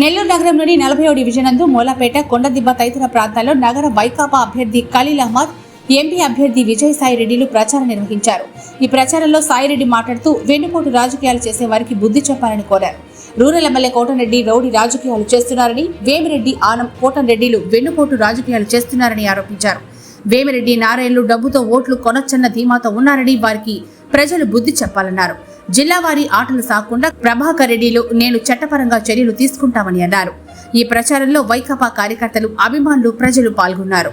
నెల్లూరు నగరంలోని నలభై డివిజన్ నందు మూలాపేట కొండదిబ్బ తదితర ప్రాంతాల్లో నగర వైకాపా అభ్యర్థి ఖలీల్ అహ్మద్ ఎంపీ అభ్యర్థి విజయసాయి రెడ్డిలు ప్రచారం నిర్వహించారు. ఈ ప్రచారంలో సాయిరెడ్డి మాట్లాడుతూ వెన్నుపోటు రాజకీయాలు చేసే వారికి బుద్ధి చెప్పాలని కోరారు. రూరల్ ఎమ్మెల్యే కోటరెడ్డి రౌడీ రాజకీయాలు చేస్తున్నారని వేమిరెడ్డి ఆనం కోటరెడ్డిలు వెన్నుపోటు రాజకీయాలు చేస్తున్నారని ఆరోపించారు. వేమిరెడ్డి నారాయణలు డబ్బుతో ఓట్లు కొనొచ్చన్న ధీమాతో ఉన్నారని వారికి ప్రజలు బుద్ధి చెప్పాలన్నారు. జిల్లావారి ఆటలు సాకుండా ప్రభాకర్ రెడ్డిలు నేను చట్టపరంగా చర్యలు తీసుకుంటామని అన్నారు. ఈ ప్రచారంలో వైకాపా కార్యకర్తలు అభిమానులు ప్రజలు పాల్గొన్నారు.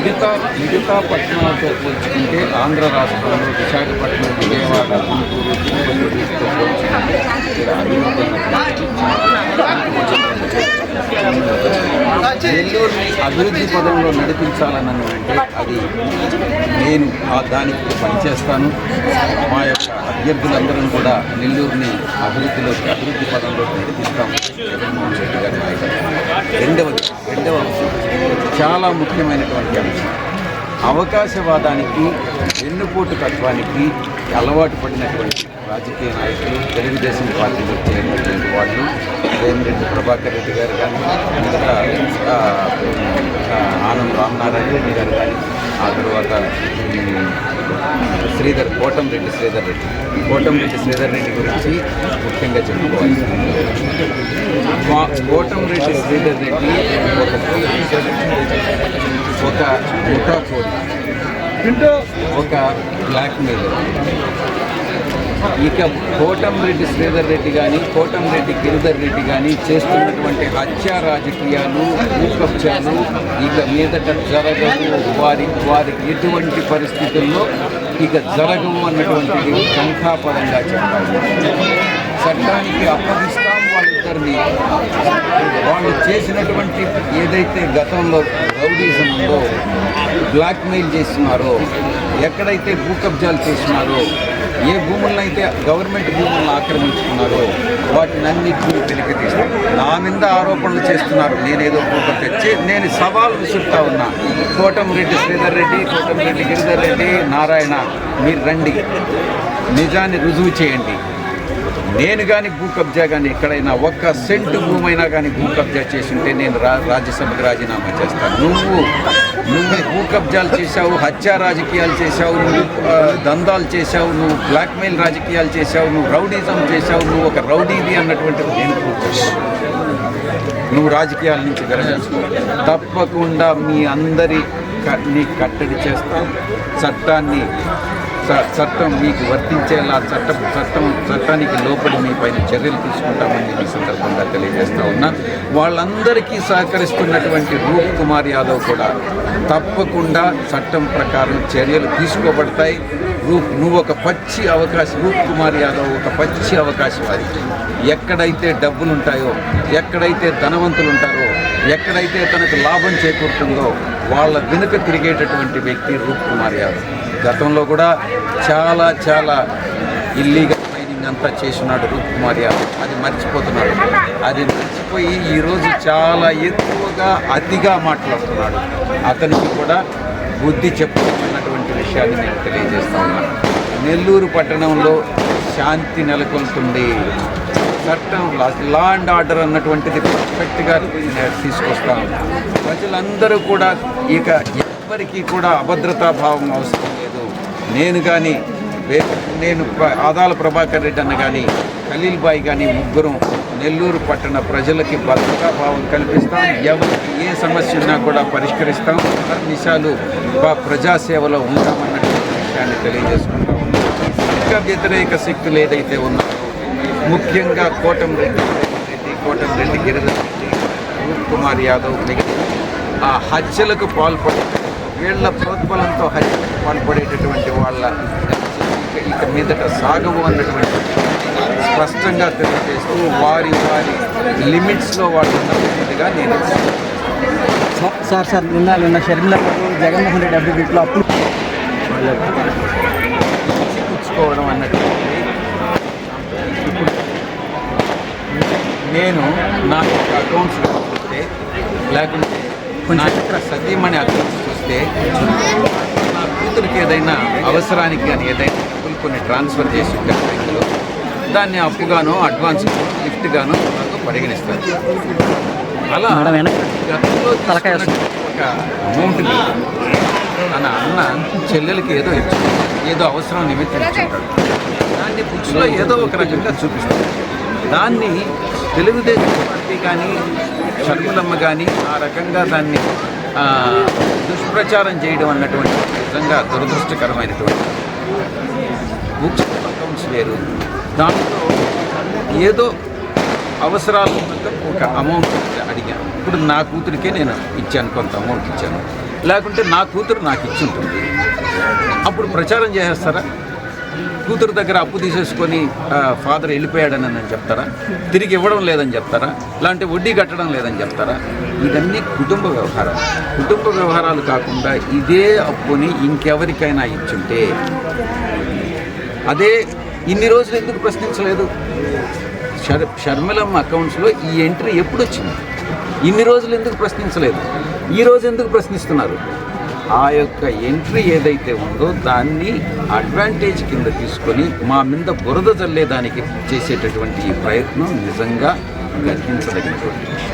మిగతా మిగతా పట్టణాలతో పోల్చుకుంటే ఆంధ్ర రాష్ట్రంలో విశాఖపట్నం విజయవాడ గుంటూరు తిరుపతి పోల్చుకుంటే అభివృద్ధి నెల్లూరుని అభివృద్ధి పదంలో నడిపించాలని అంటే అది నేను ఆ దానికి పనిచేస్తాను. మా యొక్క అభ్యర్థులందరం కూడా నెల్లూరుని అభివృద్ధిలోకి అభివృద్ధి పదంలోకి నడిపిస్తాము. జగన్మోహన్ రెడ్డి గారి నాయకత్వం. రెండవది రెండవ అంశం చాలా ముఖ్యమైనటువంటి అంశం. అవకాశవాదానికి వెన్నుపోటు తత్వానికి అలవాటు పడినటువంటి రాజకీయ నాయకులు తెలుగుదేశం పార్టీలో చేరినటువంటి వాళ్ళు వేమిరెడ్డి ప్రభాకర్ రెడ్డి గారు కానీ మిగతా ఆ, రామనారాయణ రెడ్డి గారు కానీ ఆ తర్వాత శ్రీధర్ కోటంరెడ్డి శ్రీధర్ రెడ్డి. కోటంరెడ్డి శ్రీధర్ రెడ్డి గురించి ముఖ్యంగా చెప్పుకోవాలి మా కోటంరెడ్డి శ్రీధర్ రెడ్డి ఒక ఒక ముఠాకోడి ఒక బ్లాక్ మెయిలర్ ఇక కోటంరెడ్డి శ్రీధర్ రెడ్డి కానీ కోటంరెడ్డి గిరిధర్ రెడ్డి కానీ చేస్తున్నటువంటి హత్యా రాజకీయాలు భూకబ్జాలు ఇక మీదట జరగవు. వారి వారికి ఎటువంటి పరిస్థితుల్లో ఇక జరగవు అన్నటువంటిది సంఖ్యాపరంగా చెప్పాలి. చట్టానికి అప్పగిస్తాం వాళ్ళిద్దరిని. వాళ్ళు చేసినటువంటి ఏదైతే గతంలో రౌడీజం ఉందో బ్లాక్మెయిల్ చేస్తున్నారో ఎక్కడైతే భూకబ్జాలు చేస్తున్నారో ఏ భూములను అయితే గవర్నమెంట్ భూములను ఆక్రమించుకున్నారో వాటిని అన్నింటినీ వెలికి తీస్తారు నా మీద ఆరోపణలు చేస్తున్నారు. నేనేదో భూ తెచ్చి నేను సవాల్ విసురుతా ఉన్నా. కోటంరెడ్డి శ్రీధర్ రెడ్డి కోటంరెడ్డి గిరిధర్ రెడ్డి నారాయణ మీరు రండి. నిజాన్ని రుజువు చేయండి. నేను కానీ భూ కబ్జా కానీ ఎక్కడైనా ఒక్క సెంటు భూమైనా కానీ భూ కబ్జా చేసి ఉంటే నేను రా రాజ్యసభకు రాజీనామా చేస్తాను. నువ్వు నువ్వు భూ కబ్జాలు చేశావు హత్యా రాజకీయాలు చేశావు నువ్వు దందాలు చేశావు నువ్వు బ్లాక్మెయిల్ రాజకీయాలు చేశావు నువ్వు రౌడీజం చేశావు నువ్వు ఒక రౌడీది అన్నటువంటి నేను నువ్వు రాజకీయాల నుంచి విరమించుకో. తప్పకుండా మీ అందరి క- కట్టడి చేస్తాం చట్టాన్ని చట్టం మీకు వర్తించేలా చట్టం చట్టం చట్టానికి లోపలి మీ పైన చర్యలు తీసుకుంటామని ఈ సందర్భంగా తెలియజేస్తా ఉన్నా. వాళ్ళందరికీ సహకరిస్తున్నటువంటి రూప్ కుమార్ యాదవ్ కూడా తప్పకుండా చట్టం ప్రకారం చర్యలు తీసుకోబడతాయి. రూప్ నువ్వు ఒక పచ్చి అవకాశం రూప్ కుమార్ యాదవ్ ఒక పచ్చి అవకాశం అది. ఎక్కడైతే డబ్బులు ఉంటాయో ఎక్కడైతే ధనవంతులు ఉంటారో ఎక్కడైతే తనకు లాభం చేకూరుతుందో వాళ్ళ వెనుక తిరిగేటటువంటి వ్యక్తి రూప్ కుమార్ యాదవ్. గతంలో కూడా చాలా చాలా ఇల్లీగల్ మైనింగ్ అంతా చేసినాడు రూప్ కుమార్ యాదవ్ అది మర్చిపోతున్నాడు అది మర్చిపోయి ఈరోజు చాలా ఎక్కువగా అతిగా మాట్లాడుతున్నాడు. అతనికి కూడా బుద్ధి చెప్పుకున్నటువంటి విషయాన్ని నేను తెలియజేస్తా ఉన్నాను నెల్లూరు పట్టణంలో శాంతి నెలకొల్తుంది చట్టం లా అండ్ ఆర్డర్ అన్నటువంటిది పర్ఫెక్ట్గా తీసుకొస్తాం ప్రజలందరూ కూడా ఇక ఎవ్వరికీ కూడా అభద్రతా భావం అవసరం నేను కానీ వే- నేను ఆదాల ప్రభాకర్ రెడ్డి అన్న కానీ ఖలీల్ బాయ్ కానీ ముగ్గురం నెల్లూరు పట్టణ ప్రజలకి భద్రతా భావం కల్పిస్తాం. ఎవరికి ఏ సమస్య ఉన్నా కూడా పరిష్కరిస్తాం. నిమిషాలు ప్రజాసేవలో ఉంటామన్నటువంటి విషయాన్ని తెలియజేసుకుంటాం ఇంకా వ్యతిరేక శక్తులు ఏదైతే ఉన్నాయో ముఖ్యంగా కోటంరెడ్డి రెడ్డి కోటంరెడ్డి గిరిధర్ రెడ్డి రూప్ కుమార్ యాదవ్ మిగతా ఆ హత్యలకు పాల్పడి వీళ్ళ ప్రోత్బలంతో హత్యలకు పాల్పడేటటువంటి వాళ్ళ ఇక- మీదట సాగవు అన్నటువంటి స్పష్టంగా తెలియజేస్తూ వారి వారి లిమిట్స్లో వాళ్ళు ఉన్నట్టుగా నేను సార్ సార్ నిన్న నిన్న షర్మిల జగన్మోహన్ రెడ్డి అభివృద్ధిలో అప్పుడు పుచ్చుకోవడం అన్నటువంటిది ఇప్పుడు నేను నా యొక్క అకౌంట్స్ చూస్తే లేకుంటే నా యొక్క సతీమణి అకౌంట్స్ చూస్తే కూతురికి ఏదైనా అవసరానికి కానీ ఏదైనా డబ్బులు కొన్ని ట్రాన్స్ఫర్ చేసి బ్యాంకులో దాన్ని అప్పుగానో అడ్వాన్స్ గిఫ్ట్ గానో నాకు పరిగణిస్తారు. అలా ఒక అమౌంట్ని తన అన్న చెల్లెలకి ఏదో ఏదో అవసరం నిమిత్తం దాన్ని బుక్స్లో ఏదో ఒక రకంగా చూపిస్తాడు. దాన్ని తెలుగుదేశం పార్టీ కానీ షర్మిలమ్మ కానీ ఆ రకంగా దాన్ని దుష్ప్రచారం చేయడం అన్నటువంటి నిజంగా దురదృష్టకరమైనటువంటి బుక్స్ అకౌంట్స్ వేరు. దాంట్లో ఏదో అవసరాలు ఒక అమౌంట్ అడిగాను. ఇప్పుడు నా కూతురికే నేను ఇచ్చాను కొంత అమౌంట్ ఇచ్చాను. లేకుంటే నా కూతురు నాకు ఇచ్చి ఉంటుంది. అప్పుడు ప్రచారం చేసేస్తారా? కూతురు దగ్గర అప్పు తీసేసుకొని ఫాదర్ వెళ్ళిపోయాడని అని చెప్తారా? తిరిగి ఇవ్వడం లేదని చెప్తారా? లాంటి వడ్డీ కట్టడం లేదని చెప్తారా? ఇవన్నీ కుటుంబ వ్యవహారాలు. కుటుంబ వ్యవహారాలు కాకుండా ఇదే అప్పుని ఇంకెవరికైనా ఇచ్చుంటే అదే ఇన్ని రోజులు ఎందుకు ప్రశ్నించలేదు? షర్ షర్మిలమ్మ అకౌంట్స్లో ఈ ఎంట్రీ ఎప్పుడు వచ్చింది ఇన్ని రోజులు ఎందుకు ప్రశ్నించలేదు? ఈ రోజు ఎందుకు ప్రశ్నిస్తున్నారు? ఆ యొక్క ఎంట్రీ ఏదైతే ఉందో దాన్ని అడ్వాంటేజ్ కింద తీసుకొని మా మీద బురద జల్లేదానికి చేసేటటువంటి ఈ ప్రయత్నం నిజంగా గర్హించదగినటువంటి